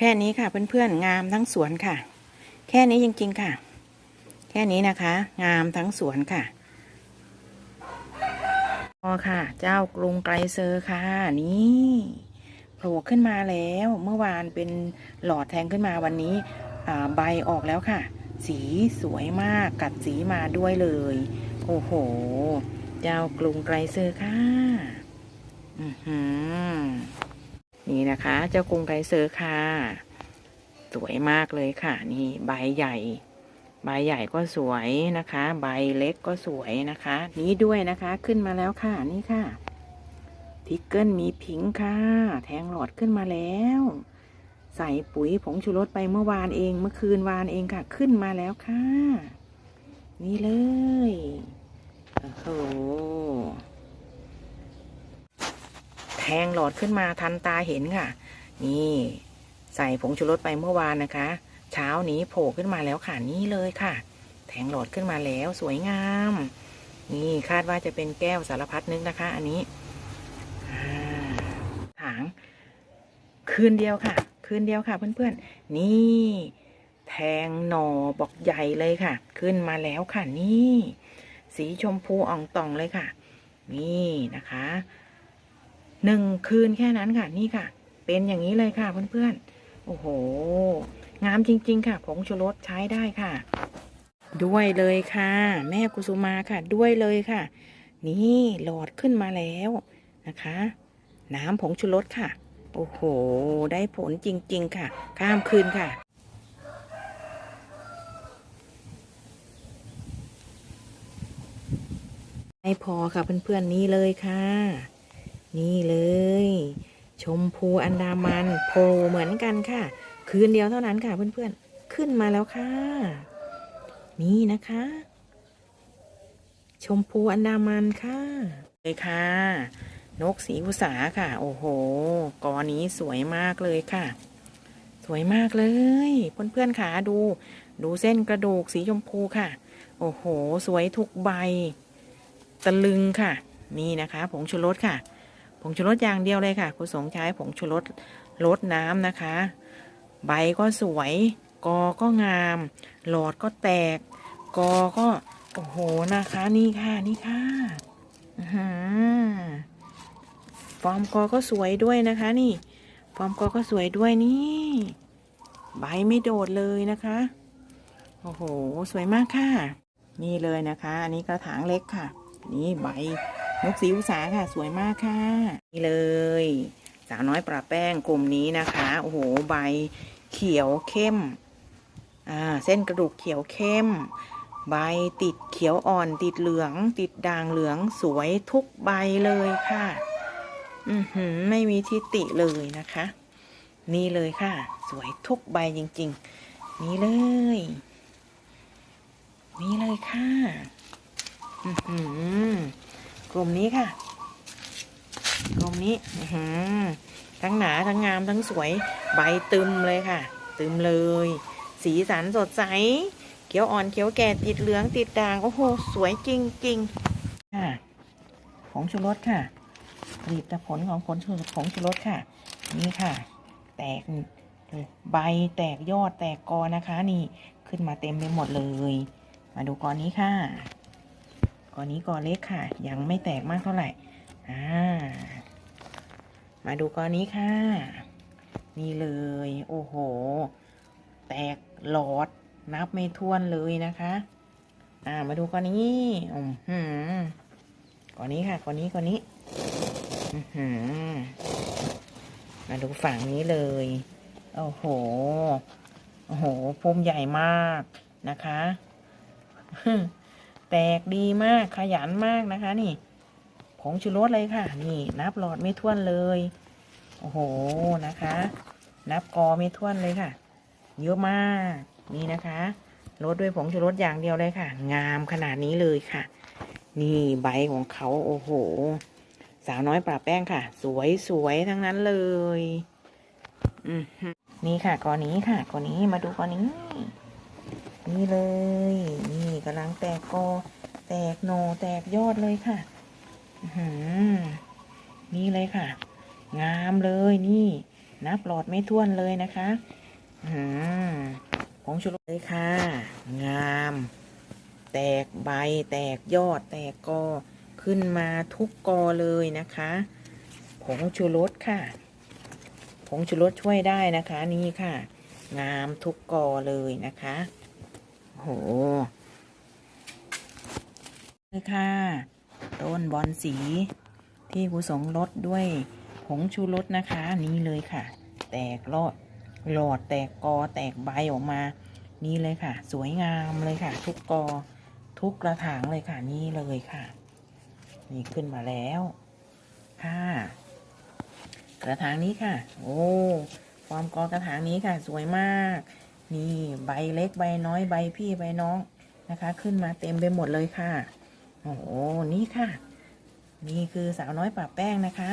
แค่นี้ค่ะเพื่อนๆงามทั้งสวนค่ะ แค่นี้จริงๆค่ะ แค่นี้นะคะ งามทั้งสวนค่ะพอค่ะ เจ้ากรุงไกรเซอร์ค่ะ นี่โผล่ขึ้นมาแล้วเมื่อวานเป็นหลอดแทงขึ้นมาวันนี้ใบออกแล้วค่ะ สีสวยมากกัดสีมาด้วยเลย โอ้โห เจ้ากรุงไกรเซอร์ค่ะ อือหือ นี่นะคะ เจ้ากรุงไกเซอร์ค่ะ สวยมากเลยค่ะ นี่ใบใหญ่ใบใหญ่ก็สวยนะคะ ใบเล็กก็สวยนะคะ นี้ด้วยนะคะขึ้นมาแล้วค่ะนี่ค่ะทิกเกิลมีพิงค์ค่ะ แทงหลอดขึ้นมาแล้ว ใส่ปุ๋ยผงชูรสไปเมื่อวานเองเมื่อคืนวานเองค่ะ ขึ้นมาแล้วค่ะ นี่เลยโอ้โห ทงหลอดขึ้นมาทันตาเห็นค่ะ นี่ใส่ผงชูรสไปเมื่อวานนะคะ เช้านี้โผล่ขึ้นมาแล้วค่ะนี่เลยค่ะ แทงหลอดขึ้นมาแล้วสวยงาม นี่คาดว่าจะเป็นแก้วสารพัดนึกนะคะ อันนี้ถางคืนเดียวค่ะ คืนเดียวค่ะ เพื่อนๆ นี่แทงหน่อบอกใหญ่เลยค่ะ ขึ้นมาแล้วค่ะนี่ สีชมพูอ่องต่องเลยค่ะ นี่นะคะ หนึ่งคืนแค่นั้นค่ะนี่ค่ะ เป็นอย่างนี้เลยค่ะเพื่อนๆโอ้โห งามจริง ๆ ค่ะผงชูรสใช้ได้ค่ะ ด้วยเลยค่ะ แม่กุสุมาค่ะ ด้วยเลยค่ะ นี่หลอดขึ้นมาแล้วนะคะ น้ำผงชูรสค่ะ โอ้โห ได้ผลจริง ๆ ค่ะ ข้ามคืนค่ะไม่พอค่ะเพื่อนๆนี่เลยค่ะ นี่เลย ชมพูอันดามันโผล่เหมือนกันค่ะ คืนเดียวเท่านั้นค่ะเพื่อนๆ ขึ้นมาแล้วค่ะ นี่นะคะ ชมพูอันดามันค่ะเลยค่ะ นกสีอุสาค่ะ โอ้โหกอนี้สวยมากเลยค่ะ สวยมากเลยเพื่อนๆค่ะดู ดูเส้นกระดูกสีชมพูค่ะ โอ้โห สวยทุกใบ ตะลึงค่ะ นี่นะคะ ผงชูรสค่ะ ผงชูรสอย่างเดียวเลยค่ะคุณสงใช้ผงชูรสลดน้ำนะคะ ใบก็สวย กอก็งาม หลอดก็แตก กอก็โอ้โหนะคะนี่ค่ะนี่ค่ะฟอร์มกอก็สวยด้วยนะคะนี่ฟอร์มกอก็สวยด้วยนี่ใบไม่โดดเลยนะคะโอ้โห สวยมากค่ะ นี่เลยนะคะ อันนี้กระถางเล็กค่ะ นี่ใบ นกสีอุสาค่ะ สวยมากค่ะ นี่เลย สาวน้อยปลาแป้งกลุ่มนี้นะคะ โอ้โห ใบเขียวเข้ม อ่า เส้นกระดูกเขียวเข้ม ใบติดเขียวอ่อน ติดเหลือง ติดด่างเหลือง สวยทุกใบเลยค่ะ อือหือ ไม่มีทิติเลยนะคะ นี่เลยค่ะ สวยทุกใบจริง ๆ นี่เลย นี่เลยค่ะ อือหือ กลุ่มนี้ค่ะ กลุ่มนี้ทั้งหนาทั้งงามทั้งสวยใบตึมเลยค่ะ ตึมเลย สีสันสดใส เขียวอ่อนเขียวแก่ติดเหลืองติดด่างโอ้โหสวยจริงๆค่ะผงชูรสค่ะผลิตผลของผลชูผงชูรสค่ะ นี่ค่ะ แตกใบแตกยอดแตกกอนะคะ นี่ขึ้นมาเต็มไปหมดเลย มาดูกอนนี้ค่ะ อนนี้กอเล็กค่ะ ยังไม่แตกมากเท่าไหร่อ่ามาดูกอนนี้ค่ะ นี่เลย โอ้โห แตกหลอดนับไม่ถ้วนเลยนะคะ อ่า มาดูกอนนี้อืมหือกอนนี้ค่ะกอนนี้กอนนี้อือหือมาดูฝั่งนี้เลย โอ้โห โอ้โหภูมิใหญ่มากนะคะ แตกดีมากขยันมากนะคะนี่ ผงชูรสเลยค่ะ นี่นับหลอดไม่ท้วนเลย โอ้โหนะคะ นับกอไม่ท้วนเลยค่ะ เยอะมากนี่นะคะรสด้วยผงชูรสอย่างเดียวเลยค่ะ งามขนาดนี้เลยค่ะ นี่ใบของเขาโอ้โห สาวน้อยปลาแป้งค่ะ สวยสวยทั้งนั้นเลยอืมฮึนี่ค่ะกอนี้ค่ะกอนี้มาดูกอนี้ นี่เลย กำลังแตกกอแตกโหนแตกยอดเลยค่ะนี่เลยค่ะ งามเลยนี่ นับหลอดไม่ท้วนเลยนะคะอืมผงชูรสเลยค่ะ งาม แตกใบแตกยอด แตกกอขึ้นมาทุกกอเลยนะคะผงชูรสค่ะผงชูรสช่วยได้นะคะ นี่ค่ะ งามทุกกอเลยนะคะโอ้โห เลยค่ะ ต้นบอนสี ที่กุสงรสด้วยผงชูรสนะคะ นี่เลยค่ะ แตกลอดหลอดแตกกอแตกใบออกมา นี่เลยค่ะ สวยงามเลยค่ะ ทุกกอทุกกระถางเลยค่ะนี่เลยค่ะ นี่ขึ้นมาแล้วค่ะ กระถางนี้ค่ะ โอ้ความกอกระถางนี้ค่ะ สวยมาก นี่ใบเล็กใบน้อยใบพี่ใบน้องนะคะ ขึ้นมาเต็มไปหมดเลยค่ะ โอ้โหนี่ค่ะ นี่คือสาวน้อยปะแป้งนะคะ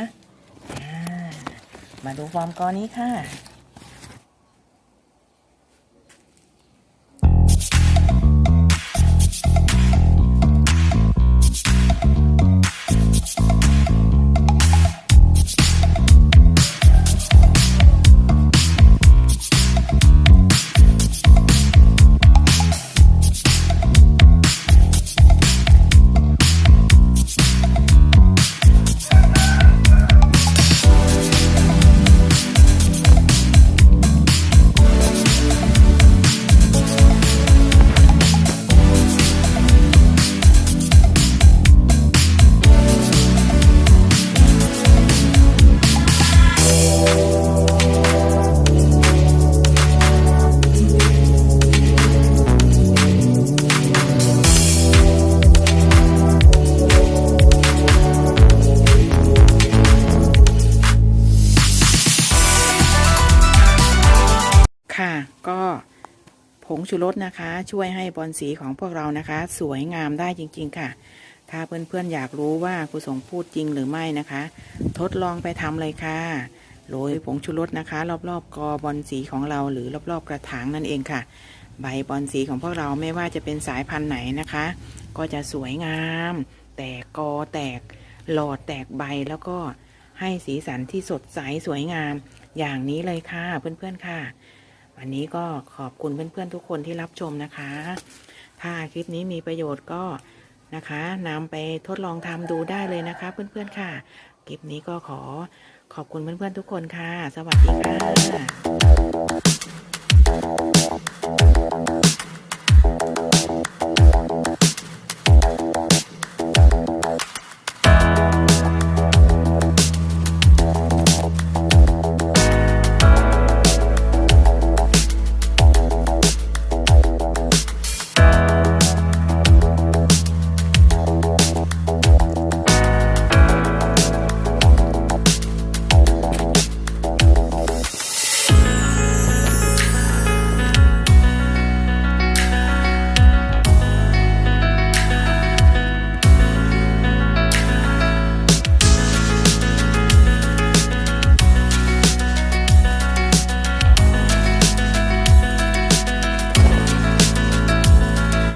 มาดูฟอร์มกอนี้ค่ะ ค่ะ ก็ผงชูรสนะคะ ช่วยให้บอลสีของพวกเรานะคะ สวยงามได้จริง ๆ ค่ะ ถ้าเพื่อนๆอยากรู้ว่าครูสงพูดจริงหรือไม่นะคะ ทดลองไปทำเลยค่ะโรยผงชูรสนะคะ รอบๆกอบอลสีของเราหรือรอบๆกระถางนั่นเองค่ะ ใบบอลสีของพวกเราไม่ว่าจะเป็นสายพันธุ์ไหนนะคะ ก็จะสวยงาม แตกกอแตกหลอดแตกใบแล้วก็ให้สีสันที่สดใสสวยงาม อย่างนี้เลยค่ะเพื่อนๆค่ะ วันนี้ก็ขอบคุณเพื่อนๆทุกคนที่รับชมนะคะ ถ้าคลิปนี้มีประโยชน์ก็นะคะนำไปทดลองทำดูได้เลยนะคะ เพื่อนๆค่ะ คลิปนี้ก็ขอขอบคุณเพื่อนๆทุกคนค่ะ สวัสดีค่ะ